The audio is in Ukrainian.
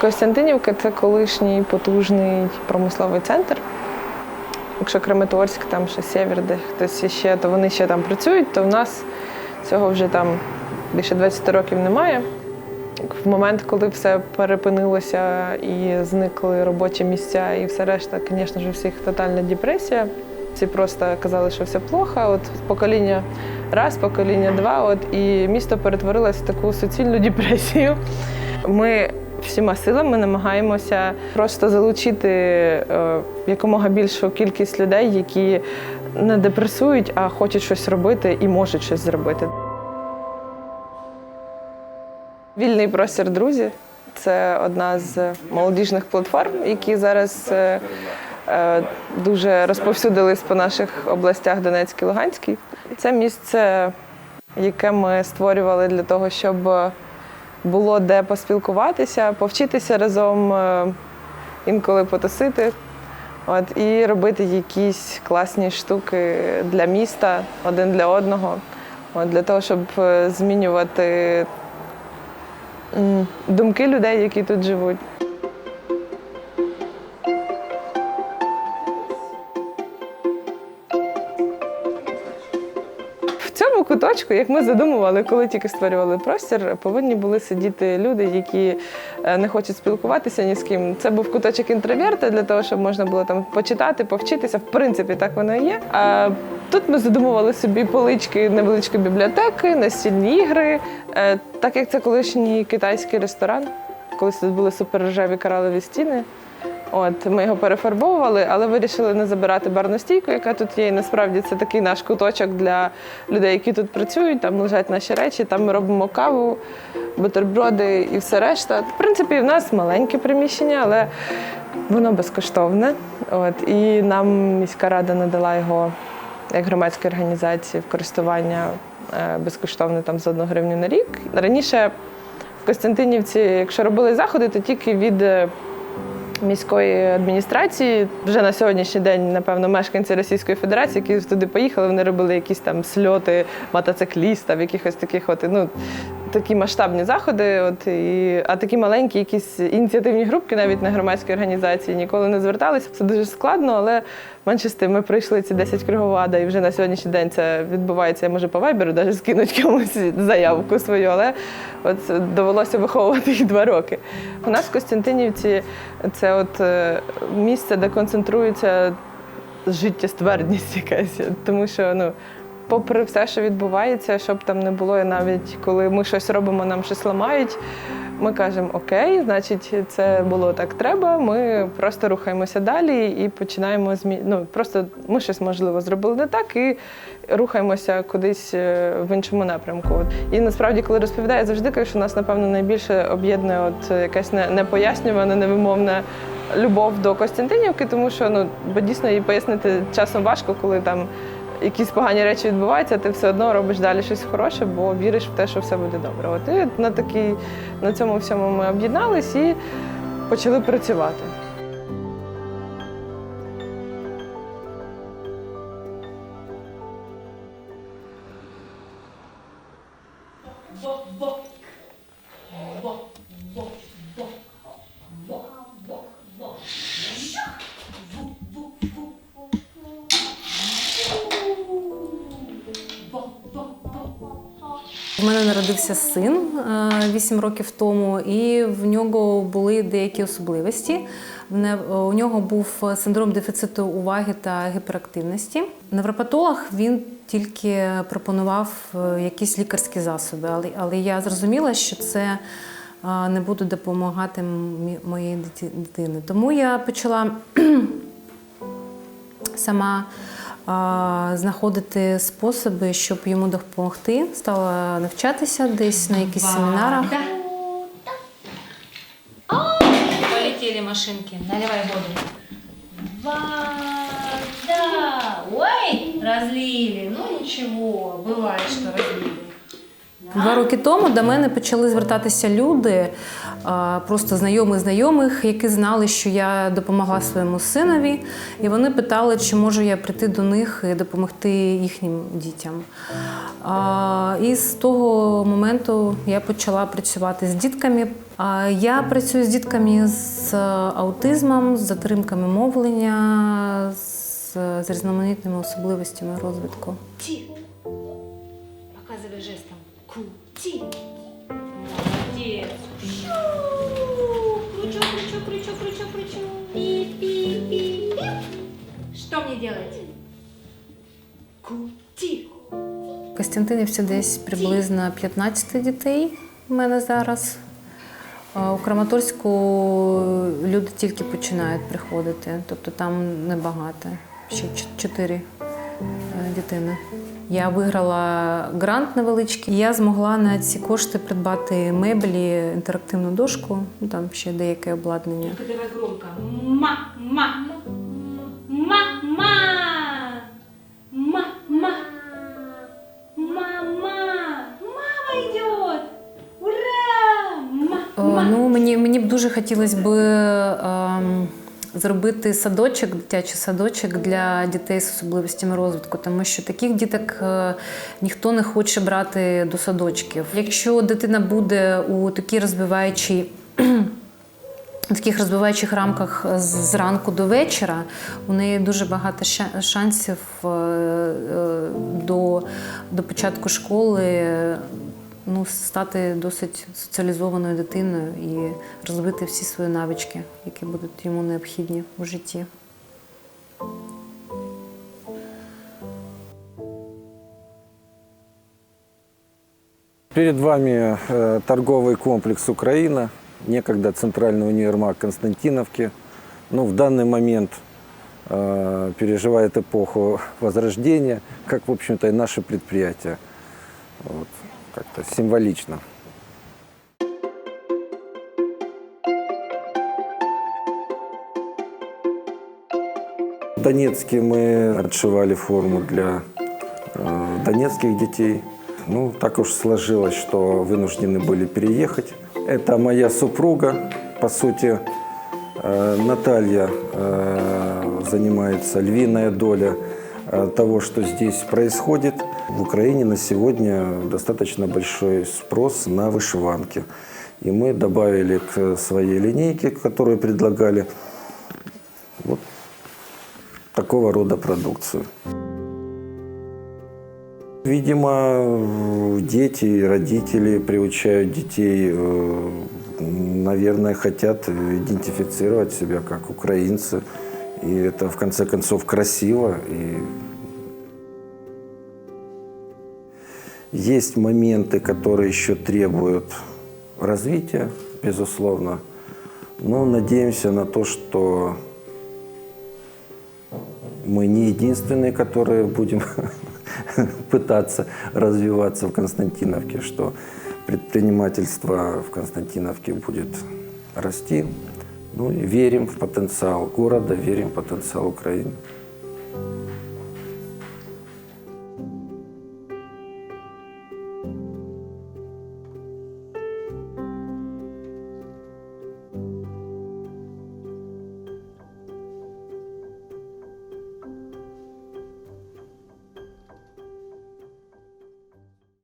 Костянтинівка це колишній потужний промисловий центр. Якщо Краматорськ, там ще север, де хтось ще, то вони ще там працюють, то в нас цього вже там більше 20 років немає. В момент, коли все перепинилося і зникли робочі місця і все решта, звісно ж, у всіх тотальна депресія. Всі просто казали, що все плохо. От покоління раз, покоління два, от і місто перетворилося в таку суцільну депресію. Ми всіма силами намагаємося просто залучити е, якомога більшу кількість людей, які не депресують, а хочуть щось робити і можуть щось зробити. Вільний простір друзі це одна з молодіжних платформ, які зараз е, е, дуже розповсюдились по наших областях Донецькій і Луганській. Це місце, яке ми створювали для того, щоб було де поспілкуватися, повчитися разом, е, інколи потусити. От, і робити якісь класні штуки для міста, один для одного, от, для того, щоб е, змінювати думки людей, які тут живуть. Куточку, як ми задумували, коли тільки створювали простір, повинні були сидіти люди, які е, не хочуть спілкуватися ні з ким. Це був куточок інтроверта для того, щоб можна було там почитати, повчитися. В принципі, так воно і є. А тут ми задумували собі полички, невеличкі бібліотеки, настільні ігри. Е, Так як це колишній китайський ресторан, колись тут були супер-рожеві коралові стіни. От ми його перефарбовували, але вирішили не забирати барну стійку, яка тут є. І насправді це такий наш куточок для людей, які тут працюють. Там лежать наші речі, там ми робимо каву, бутерброди і все решта. В принципі, в нас маленьке приміщення, але воно безкоштовне. От і нам міська рада надала його як громадській організації в користування е, безкоштовно там за одну гривню на рік. Раніше в Костянтинівці, якщо робили заходи, то тільки від е, міської адміністрації. Вже на сьогоднішній день, напевно, мешканці Російської Федерації, які туди поїхали, вони робили якісь там сльоти мотоциклістів, якихось таких от, ну, такі масштабні заходи. От, і, а такі маленькі якісь ініціативні групки, навіть на громадські організації, ніколи не зверталися. Це дуже складно, але менше з ми пройшли ці 10 круговада, і вже на сьогоднішній день це відбувається. Я можу по вайберу навіть скинуть комусь заявку свою, але от довелося виховувати їх два роки. У нас в Костянтинівці це от е, місце, де концентрується життєствердність якась, тому що ну. Попри все, що відбувається, щоб там не було, і навіть коли ми щось робимо, нам щось ламають. Ми кажемо окей, значить, це було так треба. Ми просто рухаємося далі і починаємо змі... Ну, просто ми щось можливо зробили не так і рухаємося кудись е, в іншому напрямку. І насправді, коли розповідаю, я завжди кажу, що нас, напевно, найбільше об'єднує от якась не- непояснювана, невимовна любов до Костянтинівки, тому що ну, бо дійсно її пояснити часом важко, коли там якісь погані речі відбуваються, ти все одно робиш далі щось хороше, бо віриш в те, що все буде добре. От і на такій, на цьому всьому ми об'єднались і почали працювати. У мене народився син 8 років тому, і в нього були деякі особливості. У нього був синдром дефіциту уваги та гіперактивності. Невропатолог він тільки пропонував е, якісь лікарські засоби, але, але я зрозуміла, що це е, не буде допомагати моїй дитині. Тому я почала сама знаходити способи, щоб йому допомогти. Стала навчатися десь на якихось семінарах. Полетели машинки. Наливай воду. Вода. Ой, разлили. Ну ничего, бывает, что разлили. Два роки тому до мене почали звертатися люди, просто знайомі знайомих, які знали, що я допомогла своєму синові, і вони питали, чи можу я прийти до них і допомогти їхнім дітям. І з того моменту я почала працювати з дітками. Я працюю з дітками з аутизмом, з затримками мовлення, з, з різноманітними особливостями розвитку. Ти. Показывай жестом. Крути. Молодец. Делать? Крути. В Костянтинівці десь приблизно 15 дітей в мене зараз. У Краматорську люди тільки починають приходити, тобто там небагато, ще ч- чотири е, дитини. Я виграла грант невеличкий. Я змогла на ці кошти придбати меблі, інтерактивну дошку, ну там ще деяке обладнання. Давай громко. Ма, ма. Ма, ма. Ма, ма. Мама. Мама идет. Ура! Ма, Е, ма. Ну, мені, мені б дуже хотілося б ем, зробити садочок, дитячий садочок для дітей з особливостями розвитку, тому що таких діток е, ніхто не хоче брати до садочків. Якщо дитина буде у такій розвиваючій в таких розвиваючих рамках з з ранку до вечора у неї дуже багато шансів е, е, до, до початку школи е, ну, стати досить соціалізованою дитиною і розвити всі свої навички, які будуть йому необхідні у житті. Перед вами торговый комплекс «Украина», некогда центральный универмаг Константиновки. Ну, в данный момент э, переживает эпоху возрождения, как, в общем-то, и наше предприятие. Вот, как-то символично. В Донецке мы отшивали форму для э, донецких детей. Ну, так уж сложилось, что вынуждены были переехать. Это моя супруга, по сути, э, Наталья э, занимается львиная доля э, того, что здесь происходит. В Украине на сегодня достаточно большой спрос на вышиванки. И мы добавили к своей линейке, которую предлагали, вот такого рода продукцию. Видимо, дети родители приучают детей, э, наверное, хотят идентифицировать себя как украинцы. И это, в конце концов, красиво. И есть моменты, которые еще требуют развития, безусловно. Но надеемся на то, что мы не единственные, которые будем пытаться развиваться в Константиновке, что предпринимательство в Константиновке будет расти. Ну верим в потенциал города, верим в потенциал Украины.